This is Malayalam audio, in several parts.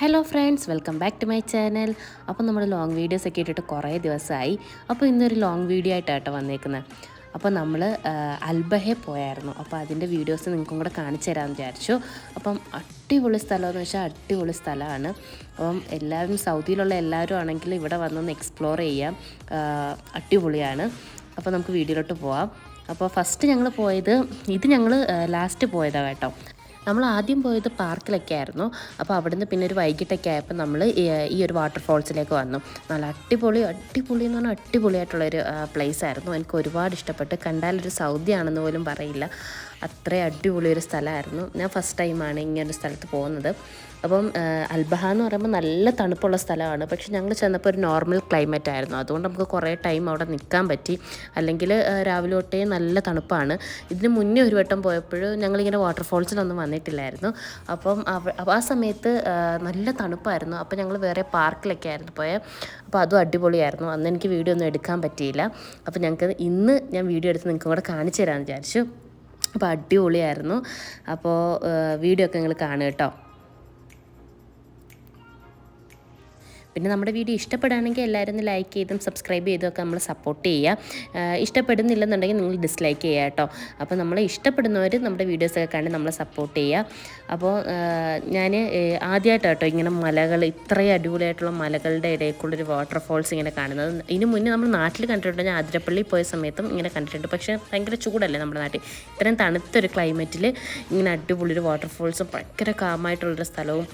Hello friends welcome back to my channel അപ്പോൾ നമ്മൾ ലോങ് വീഡിയോസ് ഒക്കെ ഇട്ടിട്ട് കുറേ ദിവസമായി അപ്പോൾ ഇന്നൊരു ലോങ് വീഡിയോ ആയിട്ടാട്ടോ വന്നേക്കുന്നത് അപ്പോൾ നമ്മൾ അൽബഹെ പോയായിരുന്നു. അപ്പോൾ അതിന്റെ വീഡിയോസ് നിങ്ങൾക്കും കൂടെ കാണിച്ചു തരാമെന്ന് വിചാരിച്ചു. അപ്പം അടിപൊളി സ്ഥലമെന്ന് വെച്ചാൽ അടിപൊളി സ്ഥലമാണ്. അപ്പം എല്ലാവരും സൗദിയിലുള്ള എല്ലാവരും ആണെങ്കിൽ ഇവിടെ വന്നൊന്ന് എക്സ്പ്ലോർ ചെയ്യാം. അടിപൊളിയാണ്. അപ്പോൾ നമുക്ക് വീഡിയോയിലോട്ട് പോവാം. അപ്പോൾ ഫസ്റ്റ് ഞങ്ങൾ പോയത് ഇത് ഞങ്ങൾ ലാസ്റ്റ് പോയതാണ് കേട്ടോ. നമ്മൾ ആദ്യം പോയത് പാർക്കിലൊക്കെ ആയിരുന്നു അപ്പോൾ അവിടുന്ന് പിന്നെ ഒരു വൈകിട്ടൊക്കെ ആയപ്പോൾ നമ്മൾ ഈ ഒരു വാട്ടർഫോൾസിലേക്ക് വന്നു. നല്ല അടിപൊളി അടിപൊളി എന്ന് പറഞ്ഞാൽ അടിപൊളിയായിട്ടുള്ളൊരു പ്ലേസ് ആയിരുന്നു. എനിക്ക് ഒരുപാട് ഇഷ്ടപ്പെട്ട് കണ്ടാലൊരു സൗദി ആണെന്ന് പോലും പറയില്ല. അത്രയും അടിപൊളി ഒരു സ്ഥലമായിരുന്നു. ഞാൻ ഫസ്റ്റ് ടൈമാണ് ഇങ്ങനൊരു സ്ഥലത്ത് പോകുന്നത്. അപ്പം അൽബഹ എന്ന് പറയുമ്പോൾ നല്ല തണുപ്പുള്ള സ്ഥലമാണ്. പക്ഷെ ഞങ്ങൾ ചെന്നപ്പോൾ ഒരു നോർമൽ ക്ലൈമറ്റ് ആയിരുന്നു. അതുകൊണ്ട് നമുക്ക് കുറേ ടൈം അവിടെ നിൽക്കാൻ പറ്റി. അല്ലെങ്കിൽ രാവിലെ തൊട്ടേ നല്ല തണുപ്പാണ്. ഇതിന് മുന്നേ ഒരു വട്ടം പോയപ്പോൾ ഞങ്ങളിങ്ങനെ വാട്ടർഫോൾസിലൊന്നും വന്നിട്ടില്ലായിരുന്നു. അപ്പം ആ സമയത്ത് നല്ല തണുപ്പായിരുന്നു. അപ്പോൾ ഞങ്ങൾ വേറെ പാർക്കിലൊക്കെ ആയിരുന്നു പോയത് അപ്പോൾ അതും അടിപൊളിയായിരുന്നു. അന്ന് എനിക്ക് വീഡിയോ ഒന്നും എടുക്കാൻ പറ്റിയില്ല. അപ്പോൾ ഞങ്ങൾക്ക് ഇന്ന് ഞാൻ വീഡിയോ എടുത്ത് നിങ്ങൾക്കും കൂടെ കാണിച്ചു തരാമെന്ന് വിചാരിച്ചു. അപ്പോൾ അടിപൊളിയായിരുന്നു. അപ്പോൾ വീഡിയോ ഒക്കെ നിങ്ങൾ കാണുക കേട്ടോ. പിന്നെ നമ്മുടെ വീഡിയോ ഇഷ്ടപ്പെടുകയാണെങ്കിൽ എല്ലാവരും ഒന്ന് ലൈക്ക് ചെയ്തും സബ്സ്ക്രൈബ് ചെയ്തും ഒക്കെ നമ്മൾ സപ്പോർട്ട് ചെയ്യുക. ഇഷ്ടപ്പെടുന്നില്ലെന്നുണ്ടെങ്കിൽ നിങ്ങൾ ഡിസ്ലൈക്ക് ചെയ്യുക കേട്ടോ. അപ്പോൾ നമ്മളെ ഇഷ്ടപ്പെടുന്നവർ നമ്മുടെ വീഡിയോസൊക്കെ കണ്ട് നമ്മളെ സപ്പോർട്ട് ചെയ്യുക. അപ്പോൾ ഞാൻ ആദ്യമായിട്ടാണ് കേട്ടോ ഇങ്ങനെ മലകൾ ഇത്രയും അടിപൊളിയായിട്ടുള്ള മലകളുടെ ഇടയിൽക്കുള്ളൊരു വാട്ടർഫോൾസ് ഇങ്ങനെ കാണുന്നത്. ഇതിനു മുന്നേ നമ്മൾ നാട്ടിൽ കണ്ടിട്ടുണ്ട്. ഞാൻ ആതിരപ്പള്ളി പോയ സമയത്തും ഇങ്ങനെ കണ്ടിട്ടുണ്ട്. പക്ഷേ ഭയങ്കര ചൂടല്ലേ നമ്മുടെ നാട്ടിൽ. ഇത്രയും തണുത്തൊരു ക്ലൈമറ്റിൽ ഇങ്ങനെ അടിപൊളി ഒരു വാട്ടർഫോൾസും ഭയങ്കര കാമായിട്ടുള്ളൊരു സ്ഥലവും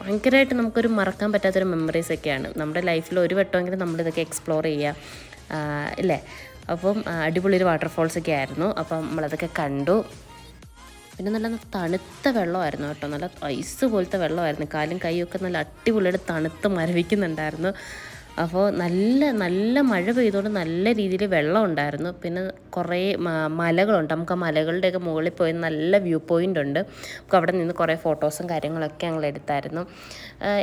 ഭയങ്കരമായിട്ട് നമുക്കൊരു മറക്കാൻ പറ്റാത്തൊരു മെമ്മറീസ് ഒക്കെയാണ്. നമ്മുടെ ലൈഫിൽ ഒരു വട്ടമെങ്കിലും നമ്മളിതൊക്കെ എക്സ്പ്ലോർ ചെയ്യുക അല്ലേ അപ്പം അടിപൊളി ഒരു വാട്ടർഫോൾസ് ഒക്കെ ആയിരുന്നു. അപ്പം നമ്മളതൊക്കെ കണ്ടു. പിന്നെ നല്ല തണുത്ത വെള്ളമായിരുന്നു കേട്ടോ. നല്ല ഐസ് പോലത്തെ വെള്ളമായിരുന്നു. കാലും കൈയൊക്കെ നല്ല അടിപൊളിയായിട്ട് തണുത്ത് മരവിക്കുന്നുണ്ടായിരുന്നു. അപ്പോൾ നല്ല നല്ല മഴ പെയ്തുകൊണ്ട് നല്ല രീതിയിൽ വെള്ളം ഉണ്ടായിരുന്നു. പിന്നെ കുറേ മലകളുണ്ട്. നമുക്ക് ആ മലകളുടെയൊക്കെ മുകളിൽ പോയി നല്ല വ്യൂ പോയിന്റ് ഉണ്ട്. നമുക്ക് അവിടെ നിന്ന് കുറേ ഫോട്ടോസും കാര്യങ്ങളൊക്കെ ഞങ്ങൾ എടുത്തായിരുന്നു.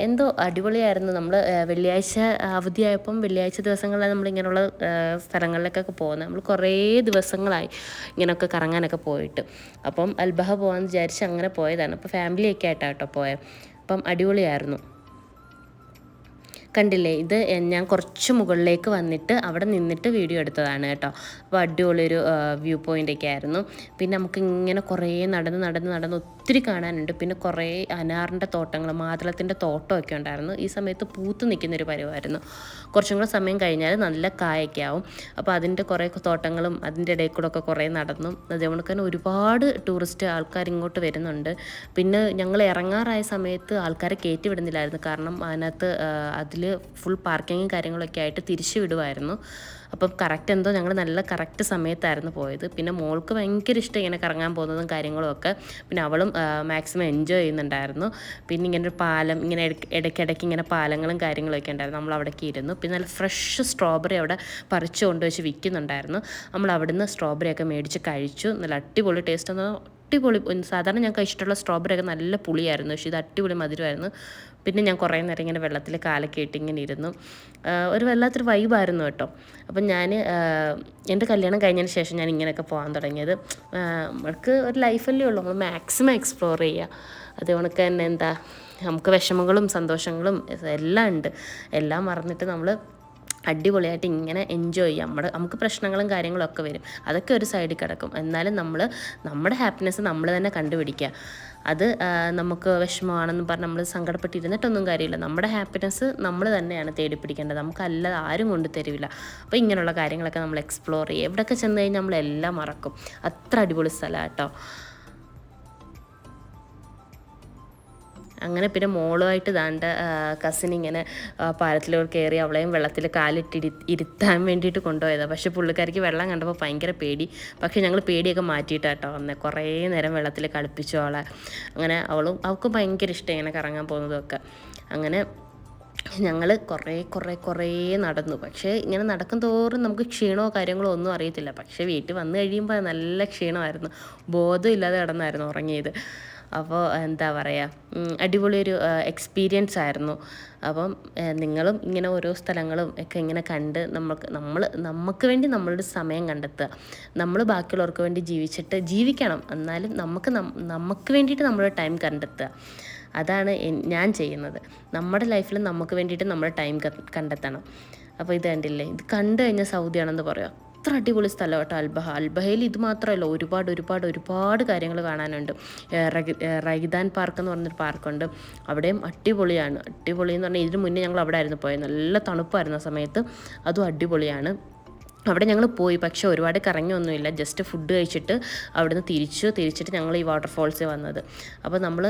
എന്തോ അടിപൊളിയായിരുന്നു. നമ്മൾ വെള്ളിയാഴ്ച അവധിയായപ്പം വെള്ളിയാഴ്ച ദിവസങ്ങളിലാണ് ആ, സ്ഥലങ്ങളിലേക്കൊക്കെ പോകുന്നത്. നമ്മൾ കുറേ ദിവസങ്ങളായി ഇങ്ങനെയൊക്കെ കറങ്ങാനൊക്കെ പോയിട്ട്. അപ്പം അൽബഹ പോകാമെന്ന് വിചാരിച്ച് അങ്ങനെ പോയതാണ്. അപ്പോൾ ഫാമിലിയൊക്കെ ആയിട്ടാണ് കേട്ടോ പോയത് അപ്പം അടിപൊളിയായിരുന്നു. കണ്ടില്ലേ ഇത് ഞാൻ കുറച്ച് മുകളിലേക്ക് വന്നിട്ട് അവിടെ നിന്നിട്ട് വീഡിയോ എടുത്തതാണ് കേട്ടോ. അപ്പോൾ അടിപൊളിയൊരു വ്യൂ പോയിന്റ് ഒക്കെ ആയിരുന്നു. പിന്നെ നമുക്ക് ഇങ്ങനെ കുറേ നടന്ന് നടന്ന് നടന്ന് ഒത്തിരി കാണാനുണ്ട്. പിന്നെ കുറേ അനാറിന്റെ തോട്ടങ്ങൾ മാതളത്തിന്റെ തോട്ടമൊക്കെ ഉണ്ടായിരുന്നു. ഈ സമയത്ത് പൂത്ത് നിൽക്കുന്നൊരു പരുവായിരുന്നു. കുറച്ചും കൂടെ സമയം കഴിഞ്ഞാൽ നല്ല കായൊക്കെ ആവും. അപ്പോൾ അതിന്റെ കുറേ തോട്ടങ്ങളും അതിന്റെ ഇടയിൽ കൂടെ ഒക്കെ കുറേ നടന്നു. അതേപോലെ തന്നെ ഒരുപാട് ടൂറിസ്റ്റ് ആൾക്കാർ ഇങ്ങോട്ട് വരുന്നുണ്ട്. പിന്നെ ഞങ്ങൾ ഇറങ്ങാറായ സമയത്ത് ആൾക്കാരെ കയറ്റി വിടുന്നില്ലായിരുന്നു. കാരണം അതിനകത്ത് അതിൽ ഫുൾ പാർക്കിങ്ങും കാര്യങ്ങളൊക്കെ ആയിട്ട് തിരിച്ചു വിടുമായിരുന്നു അപ്പം കറക്റ്റ് എന്തോ ഞങ്ങൾ നല്ല കറക്റ്റ് സമയത്തായിരുന്നു പോയത്. പിന്നെ മോൾക്ക് ഭയങ്കര ഇഷ്ടം ഇങ്ങനെ കറങ്ങാൻ പോകുന്നതും കാര്യങ്ങളും ഒക്കെ. പിന്നെ അവളും മാക്സിമം എൻജോയ് ചെയ്യുന്നുണ്ടായിരുന്നു. പിന്നെ ഇങ്ങനെ ഒരു പാലം ഇങ്ങനെ ഇടയ്ക്ക് ഇടയ്ക്കിടയ്ക്ക് ഇങ്ങനെ പാലങ്ങളും കാര്യങ്ങളൊക്കെ ഉണ്ടായിരുന്നു. നമ്മൾ അവിടേക്ക് ഇരുന്നു. പിന്നെ നല്ല ഫ്രഷ് സ്ട്രോബെറി അവിടെ പറിച്ചു കൊണ്ടുവച്ച് വിൽക്കുന്നുണ്ടായിരുന്നു. നമ്മൾ അവിടുന്ന് സ്ട്രോബെറി ഒക്കെ മേടിച്ച് കഴിച്ചു. നല്ല അടിപൊളി ടേസ്റ്റ് എന്ന് അടിപൊളി സാധാരണ ഞങ്ങൾക്ക് ഇഷ്ടമുള്ള സ്ട്രോബെറി ഒക്കെ നല്ല പുളിയായിരുന്നു. പക്ഷേ ഇത് അടിപൊളി മധുരമായിരുന്നു. പിന്നെ ഞാൻ കുറേ നേരം ഇങ്ങനെ വെള്ളത്തിൽ കാലൊക്കെ ഇട്ട് ഇങ്ങനെ ഇരുന്നു. ഒരു വല്ലാത്തൊരു വൈബായിരുന്നു കേട്ടോ. അപ്പം ഞാൻ എന്റെ കല്യാണം കഴിഞ്ഞതിന് ശേഷം ഞാൻ ഇങ്ങനെയൊക്കെ പോകാൻ തുടങ്ങിയത്. ആ, നമ്മൾക്ക് ഒരു ലൈഫല്ലേ ഉള്ളൂ. നമ്മൾ മാക്സിമം എക്സ്പ്ലോർ ചെയ്യുക. അത് കണക്ക് തന്നെ എന്താ നമുക്ക് വിഷമങ്ങളും സന്തോഷങ്ങളും എല്ലാം ഉണ്ട്. എല്ലാം മറന്നിട്ട് നമ്മൾ അടിപൊളിയായിട്ട് ഇങ്ങനെ എൻജോയ് ചെയ്യാം. നമ്മുടെ നമുക്ക് പ്രശ്നങ്ങളും കാര്യങ്ങളും ഒക്കെ വരും. അതൊക്കെ ഒരു സൈഡിൽ കിടക്കും. എന്നാലും നമ്മൾ നമ്മുടെ ഹാപ്പിനെസ് നമ്മൾ തന്നെ കണ്ടുപിടിക്കുക. അത് നമുക്ക് വിഷമമാണെന്ന് പറഞ്ഞ് നമ്മൾ സങ്കടപ്പെട്ടിരുന്നിട്ടൊന്നും കാര്യമില്ല. നമ്മുടെ ഹാപ്പിനെസ് നമ്മൾ തന്നെയാണ് തേടി പിടിക്കേണ്ടത് നമുക്കല്ല ആരും കൊണ്ട് തരില്ല. അപ്പോൾ ഇങ്ങനെയുള്ള കാര്യങ്ങളൊക്കെ നമ്മൾ എക്സ്പ്ലോർ ചെയ്യുക. എവിടെയൊക്കെ ചെന്ന് കഴിഞ്ഞാൽ നമ്മളെല്ലാം മറക്കും. അത്ര അടിപൊളി സ്ഥലമാണ് കേട്ടോ. അങ്ങനെ പിന്നെ മോളുമായിട്ട് ദാണ്ട കസിൻ ഇങ്ങനെ പാലത്തിലൂടെ കയറി അവളെയും വെള്ളത്തിൽ കാലിട്ട് ഇരി ഇരുത്താൻ വേണ്ടിയിട്ട് കൊണ്ടുപോയതാണ് പക്ഷേ പുള്ളിക്കാരിക്ക് വെള്ളം കണ്ടപ്പോൾ ഭയങ്കര പേടി. പക്ഷേ ഞങ്ങൾ പേടിയൊക്കെ മാറ്റിയിട്ടാട്ടോ വന്നെ. കുറേ നേരം വെള്ളത്തിൽ കളിപ്പിച്ചു അവളെ. അങ്ങനെ അവളും അവൾക്കും ഭയങ്കര ഇഷ്ടം ഇങ്ങനെ കറങ്ങാൻ പോകുന്നതൊക്കെ. അങ്ങനെ ഞങ്ങൾ കുറേ കുറേ കുറേ നടന്നു. പക്ഷേ ഇങ്ങനെ നടക്കും തോറും നമുക്ക് ക്ഷീണമോ കാര്യങ്ങളോ ഒന്നും അറിയത്തില്ല. പക്ഷേ വീട്ടിൽ വന്നു കഴിയുമ്പോൾ നല്ല ക്ഷീണമായിരുന്നു. ബോധമില്ലാതെ കിടന്നായിരുന്നു ഉറങ്ങിയത്. അപ്പോൾ എന്താ പറയുക അടിപൊളി ഒരു എക്സ്പീരിയൻസ് ആയിരുന്നു. അപ്പം നിങ്ങളും ഇങ്ങനെ ഓരോ സ്ഥലങ്ങളും ഒക്കെ ഇങ്ങനെ കണ്ട് നമുക്ക് നമ്മൾ നമുക്ക് വേണ്ടി നമ്മളുടെ സമയം കണ്ടെത്തുക. നമ്മൾ ബാക്കിയുള്ളവർക്ക് വേണ്ടി ജീവിച്ചിട്ട് ജീവിക്കണം. എന്നാലും നമുക്ക് നമുക്ക് വേണ്ടിയിട്ട് നമ്മുടെ ടൈം കണ്ടെത്തുക. അതാണ് ഞാൻ ചെയ്യുന്നത്. നമ്മുടെ ലൈഫിൽ നമുക്ക് വേണ്ടിയിട്ട് നമ്മൾ ടൈം കണ്ടെത്തണം. അപ്പോൾ ഇത് കണ്ടില്ലേ? ഇത് കണ്ടു കഴിഞ്ഞാൽ സൗദിയാണെന്ന് പറയാം? അത്ര അടിപൊളി സ്ഥലം കേട്ടോ അൽബഹ. അൽബഹയിൽ ഇത് മാത്രമല്ല ഒരുപാട് ഒരുപാട് ഒരുപാട് കാര്യങ്ങൾ കാണാനുണ്ട്. റൈദാൻ പാർക്ക് എന്ന് പറഞ്ഞൊരു പാർക്കുണ്ട്. അവിടെയും അടിപൊളിയാണ്. അടിപൊളി എന്ന് പറഞ്ഞാൽ ഇതിന് മുന്നേ ഞങ്ങൾ അവിടെ ആയിരുന്നു പോയത് നല്ല തണുപ്പായിരുന്നു സമയത്ത്. അതും അടിപൊളിയാണ്. അവിടെ ഞങ്ങൾ പോയി പക്ഷേ ഒരുപാട് കറങ്ങിയൊന്നുമില്ല. ജസ്റ്റ് ഫുഡ് കഴിച്ചിട്ട് അവിടുന്ന് തിരിച്ചു. തിരിച്ചിട്ട് ഞങ്ങൾ ഈ വാട്ടർഫോൾസിൽ വന്നത്. അപ്പോൾ നമ്മൾ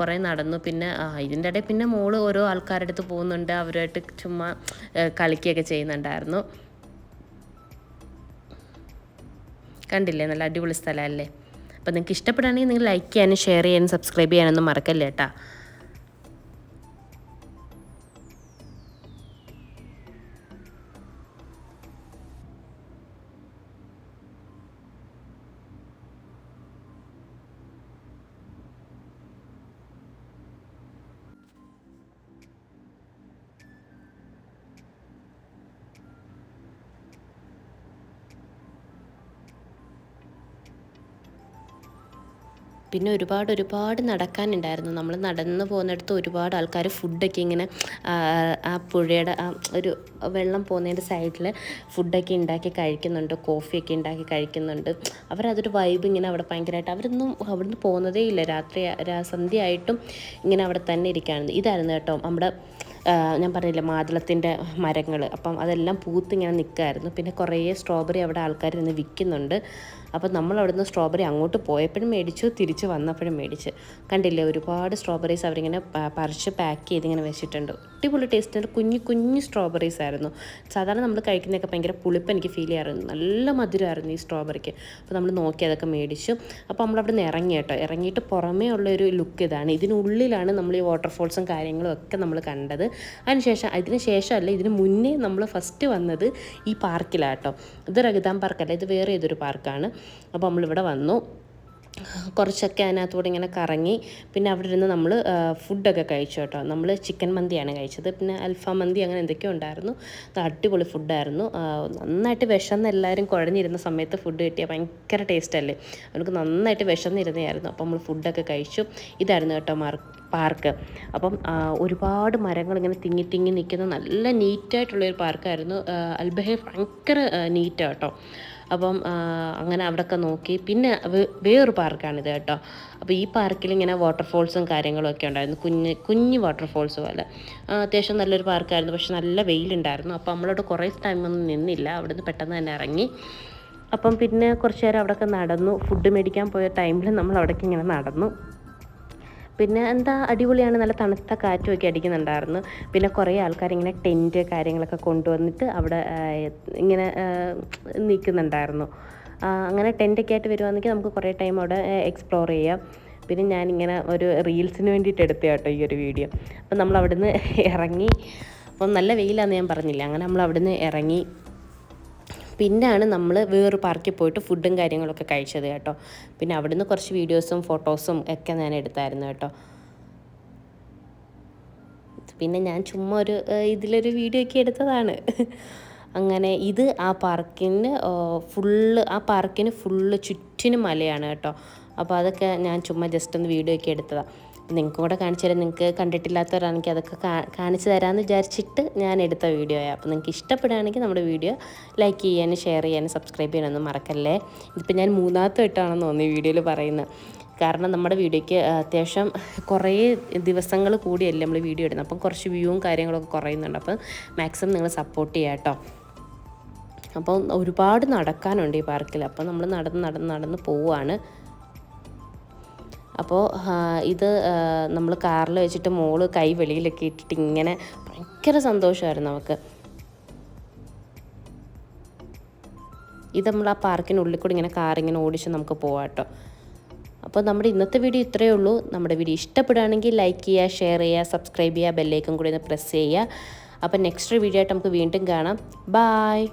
കുറേ നടന്നു. പിന്നെ ഇതിന്റെ ഇടയിൽ പിന്നെ മോൾ ഓരോ ആൾക്കാരുടെ അടുത്ത് പോകുന്നുണ്ട്. അവരുമായിട്ട് ചുമ്മാ കളിക്കുകയൊക്കെ ചെയ്യുന്നുണ്ടായിരുന്നു. കണ്ടില്ലേ? നല്ല അടിപൊളി സ്ഥലമല്ലേ? അപ്പോൾ നിങ്ങൾക്ക് ഇഷ്ടപ്പെടുകയാണെങ്കിൽ നിങ്ങൾ ലൈക്ക് ചെയ്യാനും ഷെയർ ചെയ്യാനും സബ്സ്ക്രൈബ് ചെയ്യാനൊന്നും മറക്കല്ലേ കേട്ടാ പിന്നെ ഒരുപാട് ഒരുപാട് നടക്കാനുണ്ടായിരുന്നു. നമ്മൾ നടന്നു പോകുന്നിടത്ത് ഒരുപാട് ആൾക്കാർ ഫുഡൊക്കെ ഇങ്ങനെ ആ, പുഴയുടെ ആ ഒരു വെള്ളം പോകുന്നതിന്റെ സൈഡിൽ ഫുഡൊക്കെ ഉണ്ടാക്കി കഴിക്കുന്നുണ്ട്. കോഫിയൊക്കെ ഉണ്ടാക്കി കഴിക്കുന്നുണ്ട്. അവരതൊരു വൈബ് ഇങ്ങനെ അവിടെ ഭയങ്കരമായിട്ട് അവരൊന്നും അവിടുന്ന് പോകുന്നതേ ഇല്ല. രാത്രി സന്ധ്യയായിട്ടും ഇങ്ങനെ അവിടെ തന്നെ ഇരിക്കുകയാണ് ഇതായിരുന്നു കേട്ടോ നമ്മുടെ ഞാൻ പറഞ്ഞില്ല മാതളത്തിന്റെ മരങ്ങൾ അപ്പം അതെല്ലാം പൂത്ത് ഇങ്ങനെ നിൽക്കുമായിരുന്നു പിന്നെ കുറേ സ്ട്രോബെറി അവിടെ ആൾക്കാർ നിന്ന് വിൽക്കുന്നുണ്ട്. അപ്പം നമ്മൾ അവിടുന്ന് സ്ട്രോബെറി അങ്ങോട്ട് പോയപ്പോഴും മേടിച്ചു തിരിച്ച് വന്നപ്പോഴും മേടിച്ച്. കണ്ടില്ലേ ഒരുപാട് സ്ട്രോബെറീസ് അവരിങ്ങനെ പറിച്ച് പാക്ക് ചെയ്ത് ഇങ്ങനെ വെച്ചിട്ടുണ്ട്. അടിപൊളി ടേസ്റ്റ് കുഞ്ഞു കുഞ്ഞു സ്ട്രോബെറീസ് ആയിരുന്നു. സാധാരണ നമ്മൾ കഴിക്കുന്നതൊക്കെ ഭയങ്കര പുളിപ്പ് എനിക്ക് ഫീൽ ചെയ്യാറുണ്ട്. നല്ല മധുരമായിരുന്നു ഈ സ്ട്രോബെറിക്ക് അപ്പോൾ നമ്മൾ നോക്കി അതൊക്കെ മേടിച്ചു. അപ്പോൾ നമ്മളവിടെ നിന്ന് ഇറങ്ങി കേട്ടോ. ഇറങ്ങിയിട്ട് പുറമേ ഉള്ള ഒരു ലുക്ക് ഇതാണ്. ഇതിനുള്ളിലാണ് നമ്മൾ ഈ വാട്ടർഫോൾസും കാര്യങ്ങളും ഒക്കെ നമ്മൾ കണ്ടത്. അതിനുശേഷം അതിന് ശേഷമല്ല ഇതിന് മുന്നേ നമ്മൾ ഫസ്റ്റ് വന്നത് ഈ പാർക്കിലാട്ടോ ഇത് റഗിതാം പാർക്കല്ല ഇത് വേറെ ഏതൊരു പാർക്കാണ് അപ്പോൾ നമ്മളിവിടെ വന്നു. കുറച്ചൊക്കെ അതിനകത്തൂടെ ഇങ്ങനെ കറങ്ങി. പിന്നെ അവിടെ ഇരുന്ന് നമ്മൾ ഫുഡൊക്കെ കഴിച്ചു കേട്ടോ. നമ്മൾ ചിക്കൻ മന്തിയാണ് കഴിച്ചത്. പിന്നെ അൽഫാം മന്തി അങ്ങനെ എന്തൊക്കെയോ ഉണ്ടായിരുന്നു. അടിപൊളി ഫുഡായിരുന്നു. നന്നായിട്ട് വിശന്ന് എല്ലാവരും കുഴഞ്ഞിരുന്ന സമയത്ത് ഫുഡ് കിട്ടിയാൽ ഭയങ്കര ടേസ്റ്റ് അല്ലേ? അവർക്ക് നന്നായിട്ട് വിശന്നിരുന്നതായിരുന്നു. അപ്പോൾ നമ്മൾ ഫുഡൊക്കെ കഴിച്ചു. ഇതായിരുന്നു കേട്ടോ മാർക്ക് പാർക്ക്. അപ്പം ഒരുപാട് മരങ്ങൾ ഇങ്ങനെ തിങ്ങി തിങ്ങി നിൽക്കുന്ന നല്ല നീറ്റായിട്ടുള്ളൊരു പാർക്കായിരുന്നു. അൽബഹെ ഭയങ്കര നീറ്റാണ് കേട്ടോ. അപ്പം അങ്ങനെ അവിടെയൊക്കെ നോക്കി. പിന്നെ വേറൊരു പാർക്കാണിത് കേട്ടോ. അപ്പോൾ ഈ പാർക്കിൽ ഇങ്ങനെ വാട്ടർഫോൾസും കാര്യങ്ങളും ഒക്കെ ഉണ്ടായിരുന്നു. കുഞ്ഞ് കുഞ്ഞ് വാട്ടർഫോൾസ് പോലെ. അത്യാവശ്യം നല്ലൊരു പാർക്കായിരുന്നു. പക്ഷെ നല്ല വെയിലുണ്ടായിരുന്നു. അപ്പോൾ നമ്മളോട് കുറേ ടൈമൊന്നും നിന്നില്ല. അവിടുന്ന് പെട്ടെന്ന് തന്നെ ഇറങ്ങി. അപ്പം പിന്നെ കുറച്ച് നേരം അവിടെയൊക്കെ നടന്നു. ഫുഡ് മേടിക്കാൻ പോയ ടൈമിൽ നമ്മൾ അവിടേക്ക് ഇങ്ങനെ നടന്നു. പിന്നെ എന്താ അടിപൊളിയാണ് നല്ല തണുത്ത കാറ്റുമൊക്കെ അടിക്കുന്നുണ്ടായിരുന്നു. പിന്നെ കുറേ ആൾക്കാർ ഇങ്ങനെ ടെന്റ് കാര്യങ്ങളൊക്കെ കൊണ്ടുവന്നിട്ട് അവിടെ ഇങ്ങനെ നിൽക്കുന്നുണ്ടായിരുന്നു. അങ്ങനെ ടെന്റൊക്കെ ആയിട്ട് വരുവാണെങ്കിൽ നമുക്ക് കുറേ ടൈം അവിടെ എക്സ്പ്ലോർ ചെയ്യാം. പിന്നെ ഞാനിങ്ങനെ ഒരു റീൽസിന് വേണ്ടിയിട്ട് എടുത്ത കേട്ടോ ഈ ഒരു വീഡിയോ അപ്പം നമ്മൾ അവിടുന്ന് ഇറങ്ങി. അപ്പം നല്ല വെയിലാണെന്ന് ഞാൻ പറഞ്ഞില്ല അങ്ങനെ നമ്മൾ അവിടുന്ന് ഇറങ്ങി. പിന്നാണ് നമ്മൾ വേറൊരു പാർക്കിൽ പോയിട്ട് ഫുഡും കാര്യങ്ങളൊക്കെ കഴിച്ചത് കേട്ടോ. പിന്നെ അവിടുന്ന് കുറച്ച് വീഡിയോസും ഫോട്ടോസും ഒക്കെ ഞാൻ എടുത്തായിരുന്നു കേട്ടോ. പിന്നെ ഞാൻ ചുമ്മാ ഒരു ഇതിലൊരു വീഡിയോ ഒക്കെ എടുത്തതാണ്. അങ്ങനെ ഇത് ആ പാർക്കിന് ഫുള്ള് ആ പാർക്കിന് ഫുള്ള് ചുറ്റിനും മലയാണ് കേട്ടോ. അപ്പോൾ അതൊക്കെ ഞാൻ ചുമ്മാ ജസ്റ്റ് ഒന്ന് വീഡിയോ ഒക്കെ എടുത്തതാണ് നിങ്ങൾക്കും കൂടെ കാണിച്ചു തരാം. നിങ്ങൾക്ക് കണ്ടിട്ടില്ലാത്തവരാണെങ്കിൽ അതൊക്കെ കാണിച്ചു തരാമെന്ന് വിചാരിച്ചിട്ട് ഞാൻ എടുത്ത വീഡിയോയാണ് അപ്പോൾ നിങ്ങൾക്ക് ഇഷ്ടപ്പെടുകയാണെങ്കിൽ നമ്മുടെ വീഡിയോ ലൈക്ക് ചെയ്യാനും ഷെയർ ചെയ്യാനും സബ്സ്ക്രൈബ് ചെയ്യാനൊന്നും മറക്കല്ലേ? ഇതിപ്പോൾ ഞാൻ മൂന്നാമത്തെ വട്ടമാണെന്ന് തോന്നി വീഡിയോയിൽ പറയുന്നത്. കാരണം നമ്മുടെ വീഡിയോയ്ക്ക് അത്യാവശ്യം കുറേ ദിവസങ്ങൾ കൂടിയല്ലേ നമ്മൾ വീഡിയോ ഇടുന്നത്. അപ്പം കുറച്ച് വ്യൂവും കാര്യങ്ങളൊക്കെ കുറയുന്നുണ്ട്. അപ്പം മാക്സിമം നിങ്ങൾ സപ്പോർട്ട് ചെയ്യാം കേട്ടോ. അപ്പം ഒരുപാട് നടക്കാനുണ്ട് ഈ പാർക്കിൽ. അപ്പോൾ നമ്മൾ നടന്ന് നടന്ന് നടന്ന് പോവുകയാണ്. അപ്പോൾ ഇത് നമ്മൾ കാറിൽ വെച്ചിട്ട് മോൾ കൈ വെളിയിലൊക്കെ ഇട്ടിട്ട് ഇങ്ങനെ ഭയങ്കര സന്തോഷമായിരുന്നു അവൾക്ക് ഇത് നമ്മൾ ആ പാർക്കിനുള്ളിൽ കൂടി ഇങ്ങനെ കാർ ഇങ്ങനെ ഓടിച്ച് നമുക്ക് പോവാം കേട്ടോ അപ്പോൾ നമ്മുടെ ഇന്നത്തെ വീഡിയോ ഇത്രയേ ഉള്ളൂ. നമ്മുടെ വീഡിയോ ഇഷ്ടപ്പെടുകയാണെങ്കിൽ ലൈക്ക് ചെയ്യുക ഷെയർ ചെയ്യുക സബ്സ്ക്രൈബ് ചെയ്യുക ബെല്ലേക്കും കൂടി ഒന്ന് പ്രസ് ചെയ്യുക. അപ്പോൾ നെക്സ്റ്റ് വീഡിയോ ആയിട്ട് നമുക്ക് വീണ്ടും കാണാം. ബായ്.